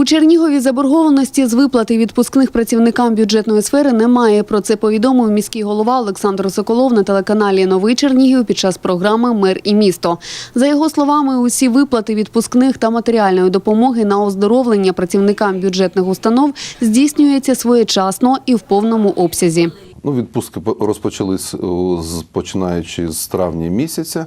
У Чернігові заборгованості з виплати відпускних працівникам бюджетної сфери немає. Про це повідомив міський голова Олександр Соколов на телеканалі Новий Чернігів під час програми Мер і місто. За його словами, усі виплати відпускних та матеріальної допомоги на оздоровлення працівникам бюджетних установ здійснюється своєчасно і в повному обсязі. Ну, відпустки розпочались з- починаючи з травня місяця. Е,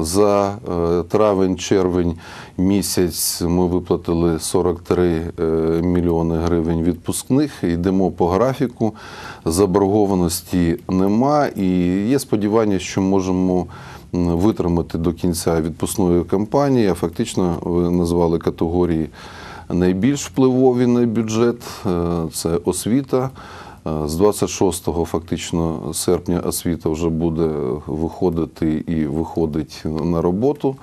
За е, травень-червень місяць ми виплатили 43 е, мільйони гривень відпускних. Йдемо по графіку. Заборгованості нема і є сподівання, що можемо витримати до кінця відпускної кампанії. А фактично ви назвали категорії найбільш впливові на бюджет. Е, Це освіта. Е, З 26 фактично серпня освіта вже буде виходити і виходить на роботу.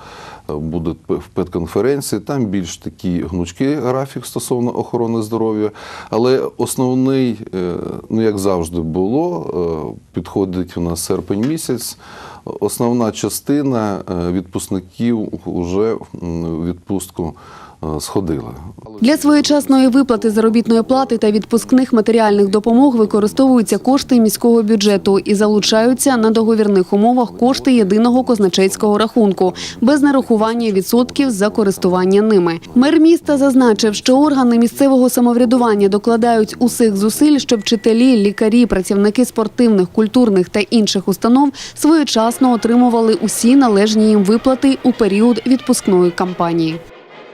Е, Буде в педконференції. Там більш такий гнучкий графік стосовно охорони здоров'я. Але основний, е, ну як завжди було, підходить у нас серпень місяць. Основна частина відпускників вже відпустку е, сходила. Для своєчасної виплати заробітної плати та відпускних матеріальних допомог використовуються кошти міського бюджету і залучаються на договірних умовах кошти єдиного казначейського рахунку без нарахування відсотків за користування ними. Мер міста зазначив, що органи місцевого самоврядування докладають усіх зусиль, щоб вчителі, лікарі, працівники спортивних, культурних та інших установ своєчасно отримували усі належні їм виплати у період відпускної кампанії.